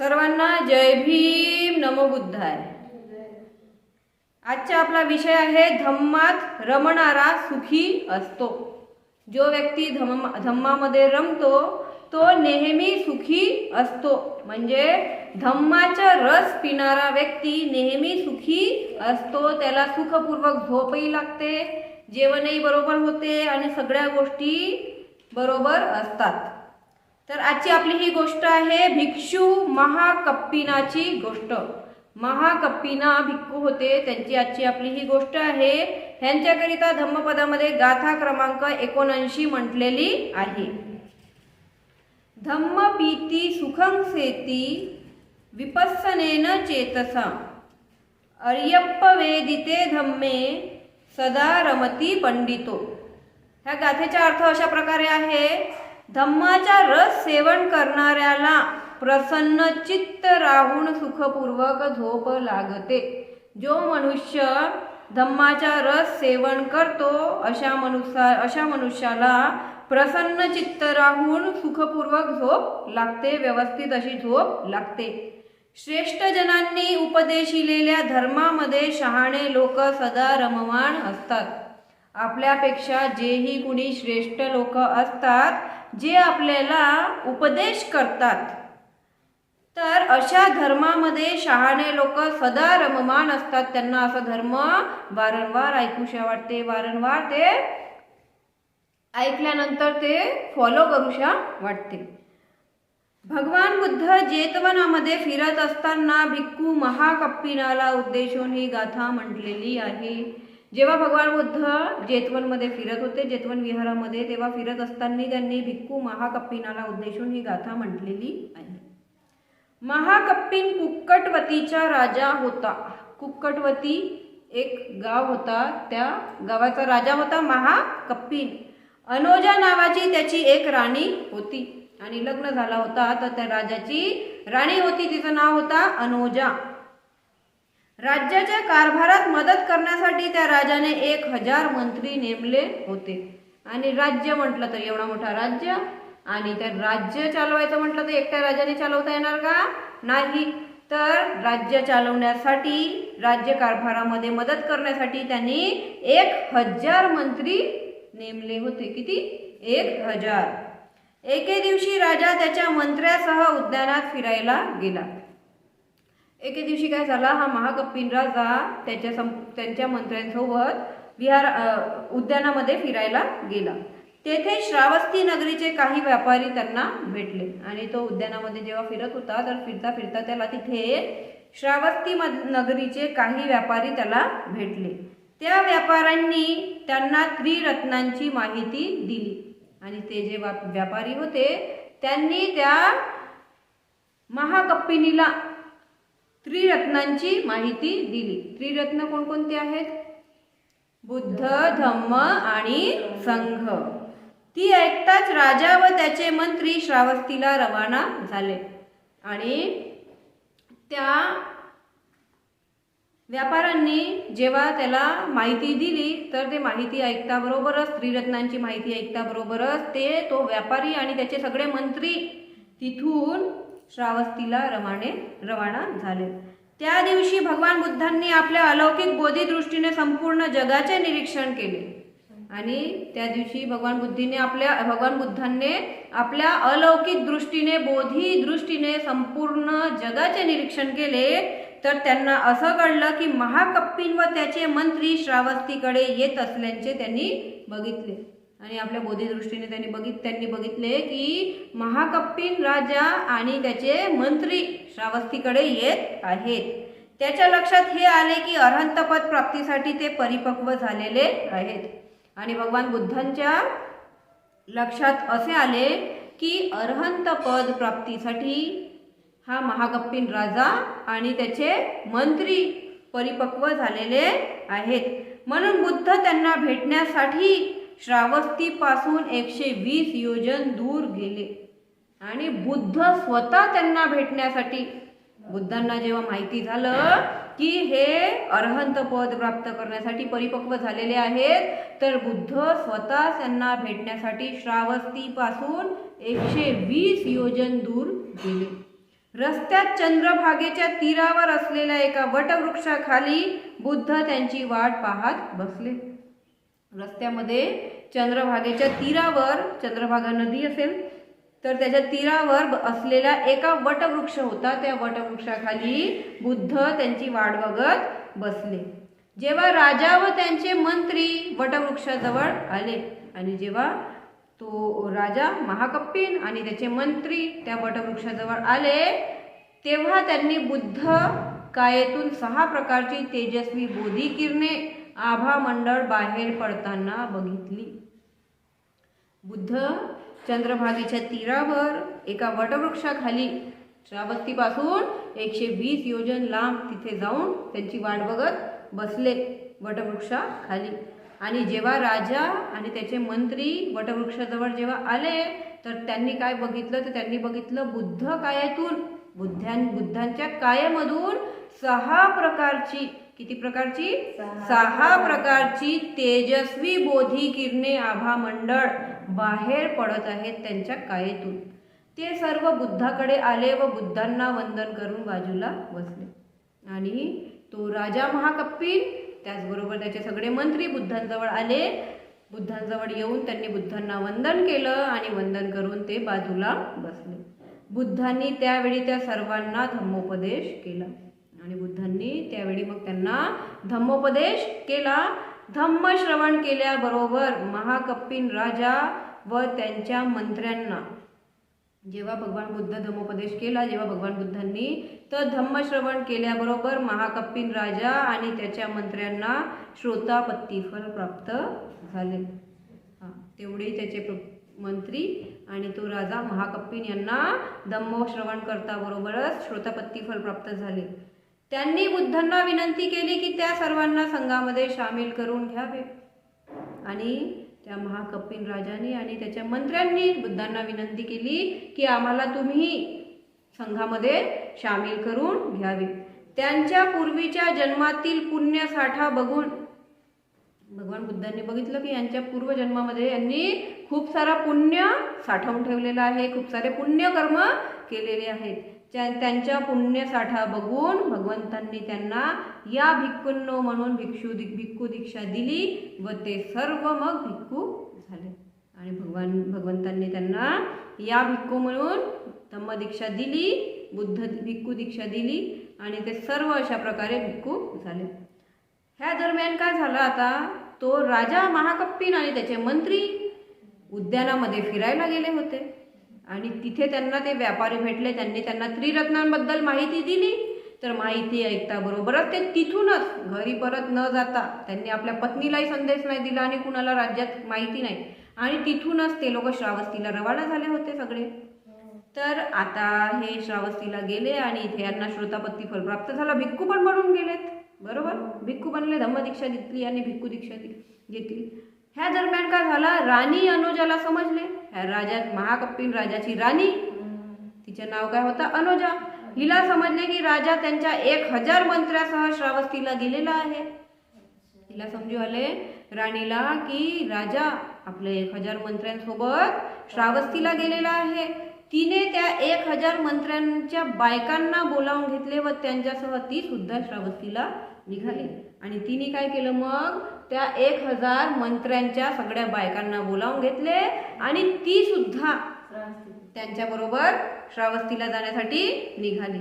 सर्वांना जय भीम नमो बुद्धाय. आजचा आपला विषय आहे धम्मात रमणारा सुखी असतो. जो व्यक्ती धम धम्मामध्ये रमतो तो नेहमी सुखी असतो. म्हणजे धम्माचा रस पिणारा व्यक्ती नेहमी सुखी असतो. त्याला सुखपूर्वक झोपही लागते जेवणही बरोबर होते आणि सगळ्या गोष्टी बरोबर असतात. तर आजची आपली ही गोष्ट आहे भिक्षू महाकप्पिनाची गोष्ट. महाकप्पिना भिक्खू होते त्यांची आजची आपली ही गोष्ट आहे. ह्यांच्याकरिता धम्मपदामध्ये गाथा क्रमांक एकोणऐंशी म्हटलेली आहे. धम्म पीती सुखं सेती विपस्सनेन चेतसा. अर्यप्प वेदिते धम्मे सदा रमती पंडितो. ह्या गाथेचा अर्थ अशा प्रकारे आहे धम्माचा रस सेवन करणाऱ्याला प्रसन्न चित्त राहून सुखपूर्वक झोप लागते. जो मनुष्य धम्माचा रस सेवन करतो अशा मनुष्या अशा मनुष्याला प्रसन्न चित्त राहून सुखपूर्वक झोप लागते व्यवस्थित अशी झोप लागते. श्रेष्ठ जनांनी उपदेशिलेल्या धर्मामध्ये शहाणे लोक सदा रममाण असतात. आपल्यापेक्षा जेही कुणी श्रेष्ठ लोक असतात जे आपल्याला उपदेश करतात. तर अशा धर्मामध्ये शहाणे लोक सदा रममाण असतात. त्यांना असं धर्म वारंवार ऐकूशा वाटते वारंवार ते ऐकल्यानंतर ते फॉलो करूशा वाटते. भगवान बुद्ध जेतवनामध्ये फिरत असताना भिक्खू महाकप्पिनाला उद्देशून ही गाथा म्हटलेली आहे. जेव्हा भगवान बुद्ध जेतवनमध्ये फिरत होते जेतवन विहारामध्ये तेव्हा फिरत असताना त्यांनी भिक्खू महाकप्पिनाला उद्देशून ही गाथा म्हटलेली आहे. महाकप्पिन कुक्कटवतीचा राजा होता. कुक्कटवती एक गाव होता त्या गावाचा राजा होता महाकप्पिन अनोजा नावाची त्याची एक राणी होती. आणि लग्न झाला होता तर त्या राजाची राणी होती तिचं नाव होता अनोजा. राज्याच्या कारभारात मदत करण्यासाठी त्या राजाने एक हजार मंत्री नेमले होते. आणि राज्य म्हटलं तर एवढा मोठा राज्य. आणि त्या राज्य चालवायचं म्हटलं तर एकट्या राजाने चालवता येणार का? नाही. तर राज्य चालवण्यासाठी राज्य कारभारामध्ये मदत करण्यासाठी त्यांनी एक हजार मंत्री नेमले होते. किती? एक हजार. एके दिवशी राजा त्याच्या मंत्र्यासह उद्यानात फिरायला गेला. एके दिवशी काय झाला? हा महाकप्पिन राजा त्याच्या सं त्यांच्या मंत्र्यांसोबत विहार उद्यानामध्ये फिरायला गेला. तेथे श्रावस्ती नगरीचे काही व्यापारी त्यांना भेटले आणि तो उद्यानामध्ये जेव्हा फिरत होता तर फिरता फिरता त्याला तिथे श्रावस्ती नगरीचे काही व्यापारी त्याला भेटले. त्या व्यापाऱ्यांनी त्यांना त्रिरत्नांची माहिती दिली आणि ते जे व्यापारी होते त्यांनी त्या महाकप्पिनीला त्रिरत्नांची माहिती दिली. त्रिरत्न कोणकोणते आहेत? बुद्ध धम्म आणि संघ. ती ऐकताच राजा व त्याचे मंत्री श्रावस्तीला रवाना झाले. आणि त्या व्यापाऱ्यांनी जेव्हा त्याला माहिती दिली तर ते माहिती ऐकताबरोबरच त्रिरत्नांची माहिती ऐकता बरोबरच ते तो व्यापारी आणि त्याचे सगळे मंत्री तिथून श्रावस्तीला रवाने रवाना झाले. त्या दिवशी भगवान बुद्धांनी आपल्या अलौकिक बोधी दृष्टीने संपूर्ण जगाचे निरीक्षण केले. आणि त्या दिवशी भगवान बुद्धीने आपल्या भगवान बुद्धांनी आपल्या अलौकिक दृष्टीने बोधी दृष्टीने संपूर्ण जगाचे निरीक्षण केले. तर त्यांना असं कळलं की महाकप्पीन व त्याचे मंत्री श्रावस्तीकडे येत असल्याचे त्यांनी बघितले. आणि आपल्या बोधीदृष्टीने त्यांनी बघित त्यांनी बघितले की महाकप्पिन राजा आणि त्याचे मंत्री श्रावस्तीकडे येत आहेत. त्याच्या लक्षात हे आले की अरहंतपद प्राप्तीसाठी ते परिपक्व झालेले आहेत. आणि भगवान बुद्धांच्या लक्षात असे आले की अरहंतपद प्राप्तीसाठी हा महागप्पीन राजा आणि त्याचे मंत्री परिपक्व झालेले आहेत. म्हणून बुद्ध त्यांना भेटण्यासाठी श्रावस्तीपासून एकशे वीस योजन दूर गेले. आणि बुद्ध स्वतः त्यांना भेटण्यासाठी बुद्धांना जेव्हा माहिती झालं की हे अर्हंत पद प्राप्त करण्यासाठी परिपक्व झालेले आहेत तर बुद्ध स्वतः त्यांना भेटण्यासाठी श्रावस्तीपासून एकशे वीस योजन दूर गेले. रस्त्यात चंद्रभागेच्या तीरावर असलेल्या एका वटवृक्षाखाली बुद्ध त्यांची वाट पाहत बसले. रस्त्यामध्ये चंद्रभागेच्या तीरावर चंद्रभागा नदी असेल तर त्याच्या तीरावर ब- असलेला एका वटवृक्ष होता. त्या वटवृक्षाखाली बुद्ध त्यांची वाट बघत बसले. जेव्हा राजा व त्यांचे मंत्री वटवृक्षाजवळ आले आणि जेव्हा तो राजा महाकप्पीन आणि त्याचे मंत्री त्या वटवृक्षाजवळ आले तेव्हा त्यांनी बुद्ध कायेतून सहा प्रकारची तेजस्वी बोधी किरणे आभा मंडळ बाहेर पडताना बघितली. बुद्ध चंद्रभागेच्या तीरावर एका वटवृक्षाखाली श्रावस्तीपासून एकशे वीस योजन लांब तिथे जाऊन त्यांची वाट बघत बसले वटवृक्षाखाली. आणि जेव्हा राजा आणि त्याचे मंत्री वटवृक्षाजवळ जेव्हा आले तर त्यांनी काय बघितलं? तर त्यांनी बघितलं बुद्ध कायातून बुद्धां बुद्धांच्या कायामधून सहा प्रकारची किती प्रकारची? सहा प्रकारची तेजस्वी बोधी किरणे आभा मंडळ बाहेर पडत आहेत त्यांच्या कायेतून. ते सर्व बुद्धाकडे आले व बुद्धांना वंदन करून बाजूला बसले. आणि तो राजा महाकप्पीन त्याचबरोबर त्याचे सगळे मंत्री बुद्धांजवळ आले. बुद्धांजवळ येऊन त्यांनी बुद्धांना वंदन केलं आणि वंदन करून ते बाजूला बसले. बुद्धांनी त्यावेळी त्या सर्वांना धम्मोपदेश केला. आणि बुद्धांनी त्यावेळी मग त्यांना धम्मोपदेश केला. धम्म श्रवण केल्याबरोबर महाकप्पीन राजा व त्यांच्या मंत्र्यांना जेव्हा भगवान बुद्ध धम्मोपदेश केला जेव्हा भगवान बुद्धांनी तर धम्मश्रवण केल्याबरोबर महाकप्पीन राजा आणि त्याच्या मंत्र्यांना श्रोतापत्तीफल प्राप्त झाले. हा, तेवढे त्याचे मंत्री आणि तो राजा महाकप्पीन यांना धम्मश्रवण करता बरोबरच श्रोतापत्तीफल प्राप्त झाले. त्यांनी बुद्धांना विनंती केली की त्या सर्वांना संघामध्ये सामील करून घ्यावे. आणि त्या महाकपिन राजाने आणि त्याच्या मंत्र्यांनी बुद्धांना विनंती केली की आम्हाला तुम्ही संघामध्ये सामील करून घ्यावे. त्यांच्या पूर्वीच्या जन्मातील पुण्यसाठा बघून भगवान बुद्धांनी बघितलं की यांच्या पूर्वजन्मामध्ये यांनी खूप सारा पुण्य साठवून ठेवलेला आहे खूप सारे पुण्यकर्म केलेले आहेत. त्यांच्या पुण्यसाठा बघून भगवंतांनी त्यांना या भिक्कूंनो म्हणून भिक्षू दि भिक्खू दीक्षा दिली व ते सर्व मग भिक्खू झाले. आणि भगवान भगवंतांनी त्यांना या भिक्खू म्हणून धम्मदीक्षा दिली बुद्ध भिक्खू दीक्षा दिली आणि ते सर्व अशा प्रकारे भिक्खू झाले. ह्या दरम्यान काय झालं आता? तो राजा महाकप्पीन आणि त्याचे मंत्री उद्यानामध्ये फिरायला गेले होते. आणि तिथे त्यांना ते व्यापारी भेटले त्यांनी त्यांना त्रिरत्नांबद्दल माहिती दिली. तर माहिती ऐकता बरोबरच ते तिथूनच घरी परत न जाता त्यांनी आपल्या पत्नीलाही संदेश नाही दिला आणि कुणाला राज्यात माहिती नाही. आणि तिथूनच ते लोक श्रावस्तीला रवाना झाले होते सगळे. तर आता हे श्रावस्तीला गेले आणि इथे यांना श्रोतापत्ती फल प्राप्त झाला. भिक्खू पण बनून गेलेत. बरोबर? भिक्खू बनले धम्मदीक्षा घेतली आणि भिक्खू दीक्षा घेतली. ह्या दरम्यान काय झालं? राणी अनुजाला समजले. राजा महाकप्पीन राजाची राणी. तिचं नाव काय होतं? अनुजा. हिला समजले की राजा त्यांच्या एक हजार मंत्र्यासह श्रावस्तीला गेलेला आहे. तिला समजू आले राणीला की राजा आपल्या एक हजार मंत्र्यांसोबत श्रावस्तीला गेलेला आहे. तिने त्या एक हजार मंत्र्यांच्या बायकांना बोलावून घेतले व त्यांच्यासह ती सुद्धा श्रावस्तीला निघाली. आणि तिने काय केलं मग? त्या एक हजार मंत्र्यांच्या सगळ्या बायकांना बोलावून घेतले आणि ती सुद्धा त्यांच्याबरोबर श्रावस्तीला जाण्यासाठी निघाली.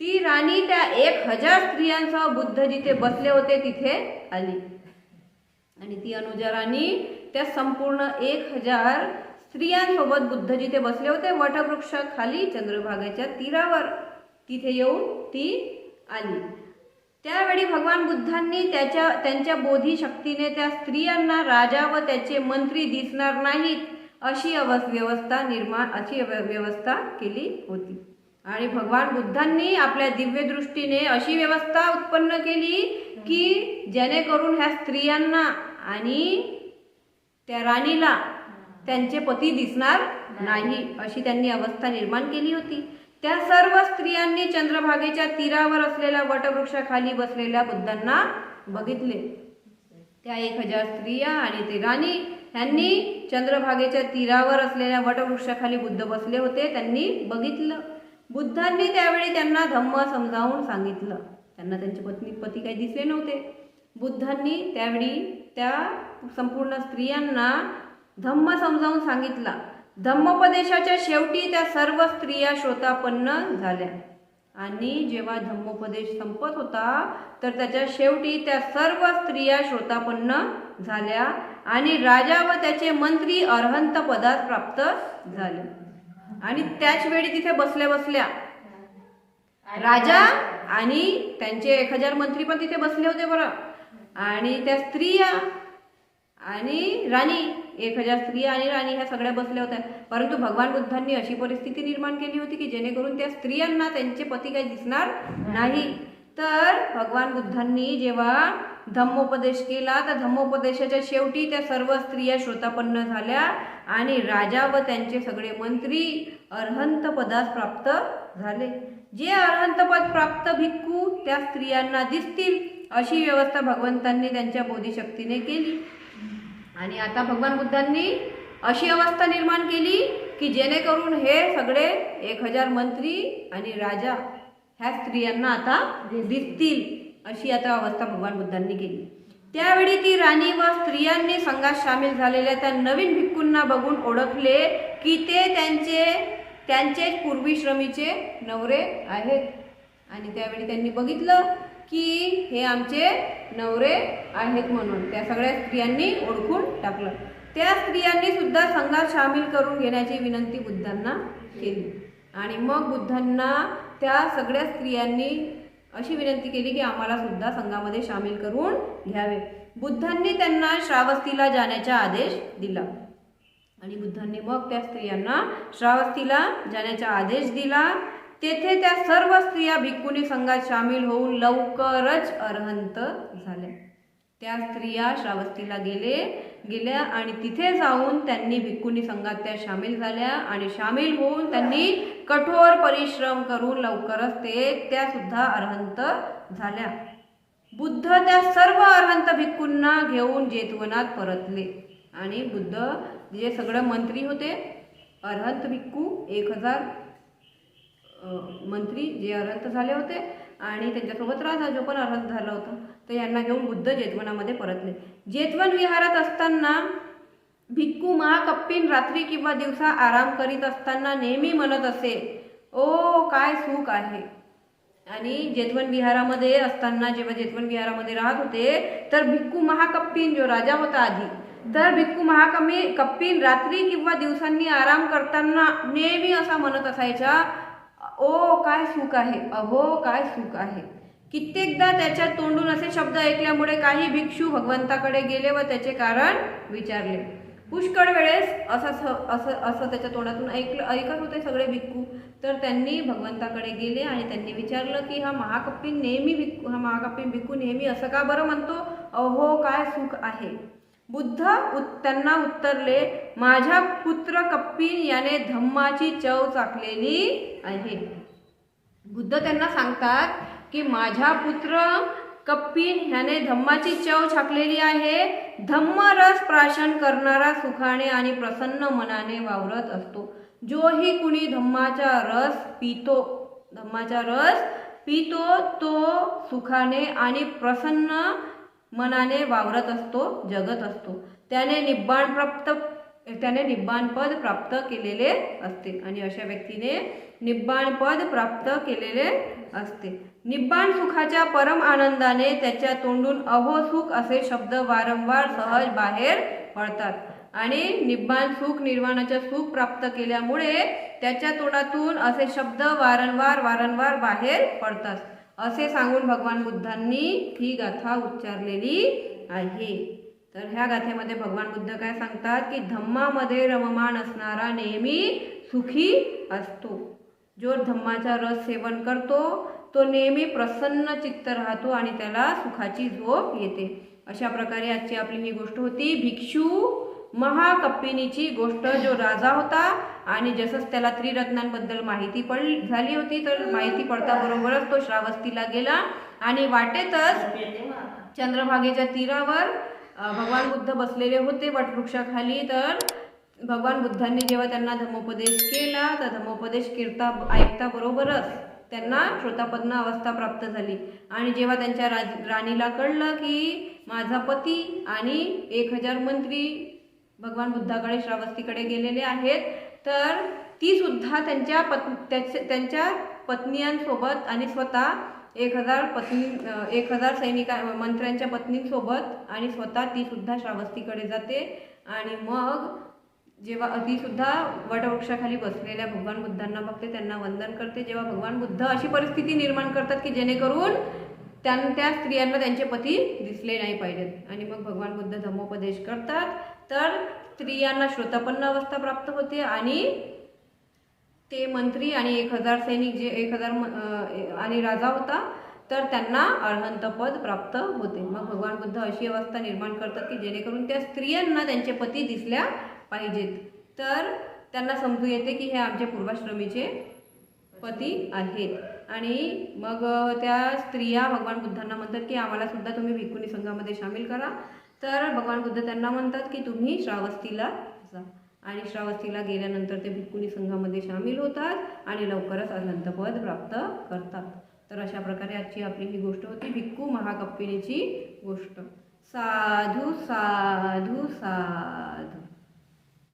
ती राणी त्या एक हजार स्त्रियांसह बुद्ध जिथे बसले होते तिथे आली. आणि ती अनुजा राणी त्या संपूर्ण एक हजार स्त्रियांसोबत बुद्ध जिथे बसले होते वटवृक्षाखाली चंद्रभागेच्या तीरावर तिथे येऊन ती आली. त्यावेळी भगवान बुद्धांनी त्याच्या त्यांच्या बोधी शक्तीने त्या स्त्रियांना राजा व त्याचे मंत्री दिसणार नाहीत अशी अवस व्यवस्था निर्माण अशी व्यवस्था केली होती. आणि भगवान बुद्धांनी आपल्या दिव्य दृष्टीने अशी व्यवस्था उत्पन्न केली की जेणेकरून ह्या स्त्रियांना आणि त्या राणीला त्यांचे पती दिसणार नाही अशी त्यांनी अवस्था निर्माण केली होती. त्या सर्व स्त्रियांनी चंद्रभागेच्या तीरावर असलेल्या वटवृक्षाखाली बसलेल्या बुद्धांना बघितले. त्या एक हजार स्त्रिया आणि ते राणी यांनी चंद्रभागेच्या तीरावर असलेल्या वटवृक्षाखाली बुद्ध बसले होते त्यांनी बघितलं. बुद्धांनी त्यावेळी त्यांना धम्म समजावून सांगितलं. त्यांना त्यांचे पत्नी पती काही दिसले नव्हते. बुद्धांनी त्यावेळी त्या संपूर्ण स्त्रियांना धम्म समजावून सांगितला. धम्मोपदेशाच्या शेवटी त्या सर्व स्त्रिया श्रोतापन्न झाल्या. आणि जेव्हा धम्मोपदेश संपत होता तर त्याच्या शेवटी त्या सर्व स्त्रिया श्रोतापन्न झाल्या आणि राजा व त्याचे मंत्री अर्हंत पदास प्राप्त झाले. आणि त्याच वेळी तिथे बसल्या बसल्या राजा आणि त्यांचे एक हजार मंत्री पण तिथे बसले होते बरं. आणि त्या स्त्रिया आणि राणी एक हजार स्त्रिया आणि राणी ह्या सगळ्या बसल्या होत्या. परंतु भगवान बुद्धांनी अशी परिस्थिती निर्माण केली होती की जेणेकरून त्या स्त्रियांना त्यांचे पती काही दिसणार नाही. तर भगवान बुद्धांनी जेव्हा धम्मोपदेश केला तर धम्मोपदेशाच्या शेवटी त्या सर्व स्त्रिया श्रोतापन्न झाल्या आणि राजा व त्यांचे सगळे मंत्री अर्हंत पदास प्राप्त झाले. जे अर्हंत पद प्राप्त भिक्खू त्या स्त्रियांना दिसतील अशी व्यवस्था भगवंतांनी त्यांच्या बोधीशक्तीने केली. आणि आता भगवान बुद्धांनी अशी अवस्था निर्माण केली की जेणेकरून हे सगळे एक हजार मंत्री आणि राजा ह्या स्त्रियांना आता दिसतील अशी आता अवस्था भगवान बुद्धांनी केली. त्यावेळी ती राणी व स्त्रियांनी संघात सामील झालेल्या त्या नवीन भिक्खूंना बघून ओळखले की ते त्यांचे त्यांचे पूर्वीश्रमीचे नवरे आहेत. आणि त्यावेळी त्यांनी बघितलं की हे आमचे नवरे आहेत म्हणून. त्या सगळ्या स्त्रियांनी ओळखून टाकलं. त्या स्त्रियांनी सुद्धा संघात सामील करून घेण्याची विनंती बुद्धांना केली. आणि मग बुद्धांना त्या सगळ्या स्त्रियांनी अशी विनंती केली की आम्हाला सुद्धा संघामध्ये सामील करून घ्यावे. बुद्धांनी त्यांना श्रावस्तीला जाण्याचा आदेश दिला. आणि बुद्धांनी मग त्या स्त्रियांना श्रावस्तीला जाण्याचा आदेश दिला. तेथे त्या सर्व स्त्रिया भिक्कुनी संघात सामील होऊन लवकरच अर्हंत झाल्या त्या स्त्रिया श्रावस्तीला गेले गेल्या आणि तिथे जाऊन त्यांनी भिक्कुनी संघात त्या सामील झाल्या आणि सामील होऊन त्यांनी कठोर परिश्रम करून लवकरच ते त्या सुद्धा अर्हंत झाल्या. बुद्ध त्या सर्व अर्हंत भिक्कूंना घेऊन जेतवनात परतले आणि बुद्ध जे सगळं मंत्री होते अर्हंत भिक्कू एक हजार मंत्री जे अर्हंत झाले होते आणि त्यांच्यासोबत राजा जो पण अर्हंत झाला होता तर यांना घेऊन बुद्ध जेतवनामध्ये परतले. जेतवन विहारात असताना भिक्खू महाकप्पीन रात्री किंवा दिवसा आराम करीत असताना नेहमी म्हणत असे ओ काय सुख आहे. आणि जेतवन विहारामध्ये असताना जेव्हा जेतवन विहारामध्ये राहत होते तर भिक्खू महाकप्पीन जो राजा होता आधी तर भिक्खू महाकमी कप्पीन रात्री किंवा दिवसांनी आराम करताना नेहमी असा म्हणत असायचा ओ काय सुख आहे? अहो काय सुख आहे? कित्येकदा त्याच्या तोंडून असे शब्द ऐकल्यामुळे काही भिक्षू भगवंताकडे गेले व त्याचे कारण विचारले. पुष्कळ वेळेस असं स- असं असं त्याच्या तोंडातून ऐकलं ऐकत होते सगळे भिक्खू. तर त्यांनी भगवंताकडे गेले आणि त्यांनी विचारलं की हा महाकप्पी नेहमी भिक्खू हा महाकप्पी भिक्खू नेहमी असं का बरं म्हणतो? अहो काय सुख आहे? बुद्ध उत- त्यांना उत्तरले माझ्या पुत्र कप्पिन याने धम्माची चव चाकलेली आहे. बुद्ध त्यांना सांगतात की माझ्या पुत्र कप्पिन ह्याने धम्माची चव छाकलेली आहे. धम्मरस प्राशन करणारा सुखाने आणि प्रसन्न मनाने वावरत असतो. जोही कुणी धम्माचा रस पितो धम्माचा रस पितो तो सुखाने आणि प्रसन्न मनाने वावरत असतो जगत असतो. त्याने निब्बाण प्राप्त त्याने निब्बाणपद प्राप्त केलेले असते. आणि अशा व्यक्तीने निब्बाणपद प्राप्त केलेले असते. निब्बाण सुखाच्या परम आनंदाने त्याच्या तोंडून अहो सुख असे शब्द वारंवार सहज बाहेर पडतात. आणि निब्बाण सुख निर्वाणाचे सुख प्राप्त केल्यामुळे त्याच्या तोंडातून असे शब्द वारंवार वारंवार बाहेर पडतात. असे सांगून भगवान बुद्धांनी ही गाथा उच्चारलेली आहे. तर ह्या गाथेमध्ये भगवान बुद्ध काय सांगतात? की धम्मामध्ये रममान असणारा नेहमी सुखी असतो. जो धम्माचा रस सेवन करतो तो नेहमी प्रसन्न चित्त राहतो आणि त्याला सुखाची झोप येते. अशा प्रकारे आजची आपली ही गोष्ट होती. भिक्षू महाकप्पिनीची गोष्ट जो राजा होता आणि जसंच त्याला त्रिरत्नांबद्दल माहिती पड झाली होती तर माहिती पडताबरोबरच तो श्रावस्तीला गेला. आणि वाटेतच चंद्रभागेच्या तीरावर भगवान बुद्ध बसलेले होते वटवृक्षाखाली. तर भगवान बुद्धांनी जेव्हा त्यांना धम्मोपदेश केला तर धम्मोपदेश कीर्ता ऐकता बरोबरच त्यांना श्रोतापन्न अवस्था प्राप्त झाली. आणि जेव्हा त्यांच्या राज राणीला कळलं की माझा पती आणि एक हजार मंत्री भगवान बुद्धाकडे श्रावस्तीकडे गेलेले आहेत. तर ती सुद्धा त्यांच्या पत् त्याच्या- त्यांच्या पत्नियांसोबत आणि स्वतः एक हजार पत्नी एक हजार सैनिका मंत्र्यांच्या पत्नींसोबत आणि स्वतः ती सुद्धा श्रावस्तीकडे जाते. आणि मग जेव्हा ती सुद्धा वटवृक्षाखाली बसलेल्या भगवान बुद्धांना बघते त्यांना वंदन करते. जेव्हा भगवान बुद्ध अशी परिस्थिती निर्माण करतात की जेणेकरून त्यां त्या स्त्रियांना त्यांचे पती दिसले नाही पाहिजेत. आणि मग भगवान बुद्ध धम्मोपदेश करतात. तर स्त्रियांना श्रोतापन्न अवस्था प्राप्त होते आणि ते मंत्री आणि एक हजार सैनिक जे एक हजार म- आणि राजा होता तर त्यांना अर्हंत पद प्राप्त होते. मग भगवान बुद्ध अशी अवस्था निर्माण करतात की जेणेकरून त्या स्त्रियांना त्यांचे पती दिसल्या पाहिजेत. तर त्यांना समजू येते की हे आमचे पूर्वाश्रमीचे पती आहेत. आणि मग त्या स्त्रिया भगवान बुद्धांना म्हणतात की आम्हाला सुद्धा तुम्ही भिक्खुनी संघामध्ये सामील करा. तर भगवान बुद्ध त्यांना म्हणतात की तुम्ही श्रावस्तीला जा. आणि श्रावस्तीला गेल्यानंतर ते भिक्खुनी संघामध्ये सामील होतात आणि लवकरच अनंतपद प्राप्त करतात. तर अशा प्रकारे आजची आपली ही गोष्ट होती भिक्खू महाकप्पिणीची गोष्ट. साधू साधू साधू.